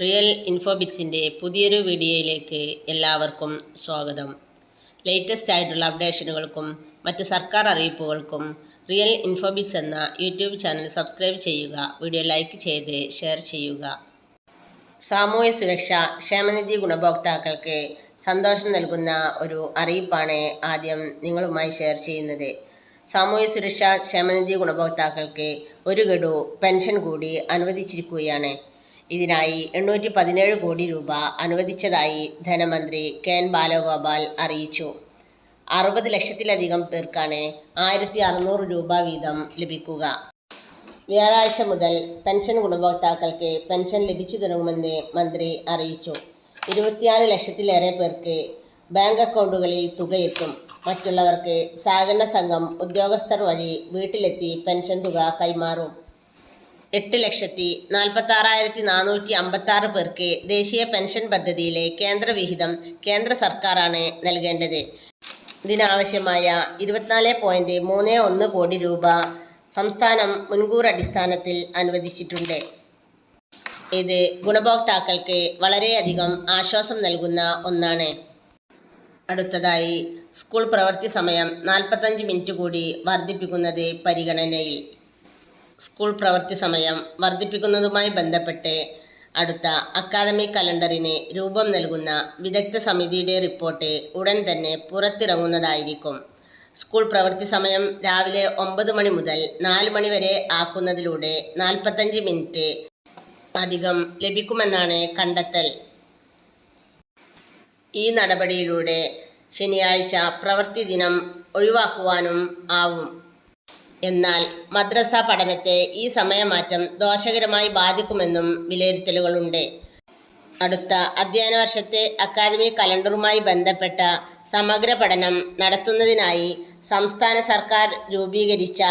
Real ഇൻഫോബിറ്റ്സിന്റെ പുതിയൊരു വീഡിയോയിലേക്ക് എല്ലാവർക്കും സ്വാഗതം. ലേറ്റസ്റ്റ് ആയിട്ടുള്ള അപ്ഡേഷനുകൾക്കും മറ്റ് സർക്കാർ അറിയിപ്പുകൾക്കും റിയൽ ഇൻഫോബിറ്റ്സ് എന്ന യൂട്യൂബ് ചാനൽ സബ്സ്ക്രൈബ് ചെയ്യുക വീഡിയോ ലൈക്ക് ചെയ്ത് ഷെയർ ചെയ്യുക. സാമൂഹ്യ സുരക്ഷ ക്ഷേമനിധി ഗുണഭോക്താക്കൾക്ക് സന്തോഷം നൽകുന്ന ഒരു അറിയിപ്പാണ് ആദ്യം നിങ്ങളുമായി ഷെയർ ചെയ്യുന്നത്. സാമൂഹ്യ സുരക്ഷ ക്ഷേമനിധി ഗുണഭോക്താക്കൾക്ക് ഒരു ഗഡു പെൻഷൻ കൂടി അനുവദിച്ചിരിക്കുകയാണ്. ഇതിനായി എണ്ണൂറ്റി പതിനേഴ് കോടി രൂപ അനുവദിച്ചതായി ധനമന്ത്രി കെ എൻ ബാലഗോപാൽ അറിയിച്ചു. അറുപത് ലക്ഷത്തിലധികം പേർക്കാണ് ആയിരത്തി അറുന്നൂറ് രൂപ വീതം ലഭിക്കുക. വ്യാഴാഴ്ച മുതൽ പെൻഷൻ ഗുണഭോക്താക്കൾക്ക് പെൻഷൻ ലഭിച്ചു തുടങ്ങുമെന്ന് മന്ത്രി അറിയിച്ചു. ഇരുപത്തിയാറ് ലക്ഷത്തിലേറെ പേർക്ക് ബാങ്ക് അക്കൗണ്ടുകളിൽ തുകയെത്തും മറ്റുള്ളവർക്ക് സഹകരണ സംഘം ഉദ്യോഗസ്ഥർ വഴി വീട്ടിലെത്തി പെൻഷൻ തുക കൈമാറും. എട്ട് ലക്ഷത്തി നാൽപ്പത്തി ആറായിരത്തി നാനൂറ്റി അമ്പത്തി ആറ് പേർക്ക് ദേശീയ പെൻഷൻ പദ്ധതിയിലെ കേന്ദ്രവിഹിതം കേന്ദ്ര സർക്കാരാണ് നൽകേണ്ടത്. ഇതിനാവശ്യമായ ഇരുപത്തിനാല് പോയിന്റ് മൂന്ന് ഒന്ന് കോടി രൂപ സംസ്ഥാനം മുൻകൂർ അടിസ്ഥാനത്തിൽ അനുവദിച്ചിട്ടുണ്ട്. ഇത് ഗുണഭോക്താക്കൾക്ക് വളരെയധികം ആശ്വാസം നൽകുന്ന ഒന്നാണ്. അടുത്തതായി സ്കൂൾ പ്രവൃത്തി സമയം നാൽപ്പത്തഞ്ച് മിനിറ്റ് കൂടി വർദ്ധിപ്പിക്കുന്നത് പരിഗണനയിൽ. സ്കൂൾ പ്രവൃത്തി സമയം വർദ്ധിപ്പിക്കുന്നതുമായി ബന്ധപ്പെട്ട് അടുത്ത അക്കാദമിക് കലണ്ടറിന് രൂപം നൽകുന്ന വിദഗ്ധ സമിതിയുടെ റിപ്പോർട്ട് ഉടൻ തന്നെ പുറത്തിറങ്ങുന്നതായിരിക്കും. സ്കൂൾ പ്രവൃത്തി സമയം രാവിലെ ഒമ്പത് മണി മുതൽ നാല് മണി വരെ ആക്കുന്നതിലൂടെ നാൽപ്പത്തഞ്ച് മിനിറ്റ് അധികം ലഭിക്കുമെന്നാണ് കണ്ടെത്തൽ. ഈ നടപടിയിലൂടെ ശനിയാഴ്ച പ്രവൃത്തി ദിനം ഒഴിവാക്കുവാനും ആവും. എന്നാൽ മദ്രസ പഠനത്തെ ഈ സമയമാറ്റം ദോഷകരമായി ബാധിക്കുമെന്നും വിലയിരുത്തലുകളുണ്ട്. അടുത്ത അധ്യയന വർഷത്തെ അക്കാദമിക് കലണ്ടറുമായി ബന്ധപ്പെട്ട സമഗ്ര പഠനം നടത്തുന്നതിനായി സംസ്ഥാന സർക്കാർ രൂപീകരിച്ച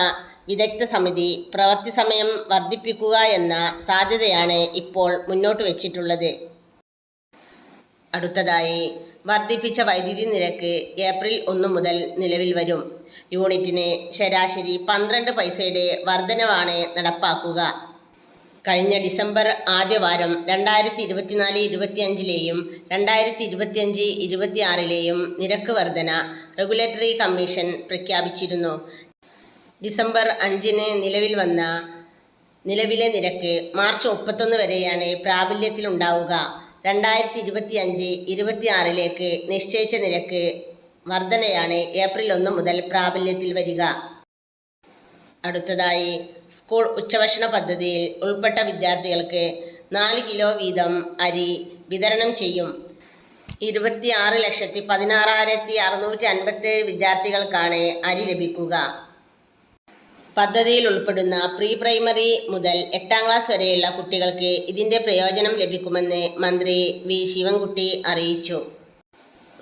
വിദഗ്ധ സമിതി പ്രവൃത്തി സമയം വർദ്ധിപ്പിക്കുക എന്ന സാധ്യതയാണ് ഇപ്പോൾ മുന്നോട്ട് വച്ചിട്ടുള്ളത്. അടുത്തതായി വർദ്ധിപ്പിച്ച വൈദ്യുതി നിരക്ക് ഏപ്രിൽ ഒന്ന് മുതൽ നിലവിൽ വരും. യൂണിറ്റിന് ശരാശരി പന്ത്രണ്ട് പൈസയുടെ വർധനവാണ് നടപ്പാക്കുക. കഴിഞ്ഞ ഡിസംബർ ആദ്യവാരം രണ്ടായിരത്തി ഇരുപത്തിനാല് ഇരുപത്തിയഞ്ചിലെയും രണ്ടായിരത്തി ഇരുപത്തിയഞ്ച് ഇരുപത്തിയാറിലെയും നിരക്ക് വർധന റെഗുലേറ്ററി കമ്മീഷൻ പ്രഖ്യാപിച്ചിരുന്നു. ഡിസംബർ അഞ്ചിന് നിലവിൽ വന്ന നിലവിലെ നിരക്ക് മാർച്ച് മുപ്പത്തൊന്ന് വരെയാണ് പ്രാബല്യത്തിലുണ്ടാവുക. രണ്ടായിരത്തി ഇരുപത്തി അഞ്ച് ഇരുപത്തിയാറിലേക്ക് നിശ്ചയിച്ച നിരക്ക് വർധനയാണ് ഏപ്രിൽ ഒന്ന് മുതൽ പ്രാബല്യത്തിൽ വരിക. അടുത്തതായി സ്കൂൾ ഉച്ചഭക്ഷണ പദ്ധതിയിൽ ഉൾപ്പെട്ട വിദ്യാർത്ഥികൾക്ക് നാല് കിലോ വീതം അരി വിതരണം ചെയ്യും. ഇരുപത്തിയാറ് ലക്ഷത്തി പതിനാറായിരത്തി അറുന്നൂറ്റി അൻപത്തേഴ് വിദ്യാർത്ഥികൾക്കാണ് അരി ലഭിക്കുക. പദ്ധതിയിൽ ഉൾപ്പെടുന്ന പ്രീ പ്രൈമറി മുതൽ എട്ടാം ക്ലാസ് വരെയുള്ള കുട്ടികൾക്ക് ഇതിന്റെ പ്രയോജനം ലഭിക്കുമെന്ന് മന്ത്രി വി ശിവൻകുട്ടി അറിയിച്ചു.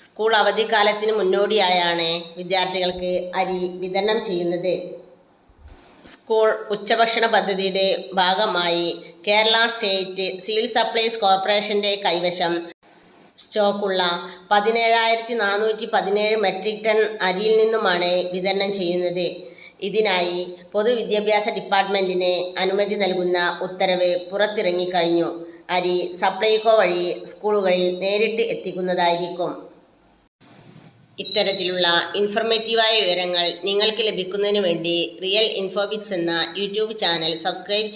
സ്കൂൾ അവധിക്കാലത്തിന് മുന്നോടിയായാണ് വിദ്യാർത്ഥികൾക്ക് അരി വിതരണം ചെയ്യുന്നത്. സ്കൂൾ ഉച്ചഭക്ഷണ പദ്ധതിയുടെ ഭാഗമായി കേരള സ്റ്റേറ്റ് സിവിൽ സപ്ലൈസ് കോർപ്പറേഷന്റെ കൈവശം സ്റ്റോക്കുള്ള പതിനേഴായിരത്തി നാനൂറ്റി പതിനേഴ് മെട്രിക് ടൺ അരിയിൽ നിന്നുമാണ് വിതരണം ചെയ്യുന്നത്. ഇതിനായി പൊതുവിദ്യാഭ്യാസ ഡിപ്പാർട്ട്മെന്റിന് അനുമതി നൽകുന്ന ഉത്തരവ് പുറത്തിറങ്ങിക്കഴിഞ്ഞു. അരി സപ്ലൈകോ വഴി സ്കൂളുകളിൽ നേരിട്ട് എത്തിക്കുന്നതായിരിക്കും. ഇത്തരത്തിലുള്ള ഇൻഫർമേറ്റീവായ വിവരങ്ങൾ നിങ്ങൾക്ക് ലഭിക്കുന്നതിന് വേണ്ടി റിയൽ ഇൻഫോബിറ്റ്സ് എന്ന യൂട്യൂബ് ചാനൽ സബ്സ്ക്രൈബ് ചെയ്യുക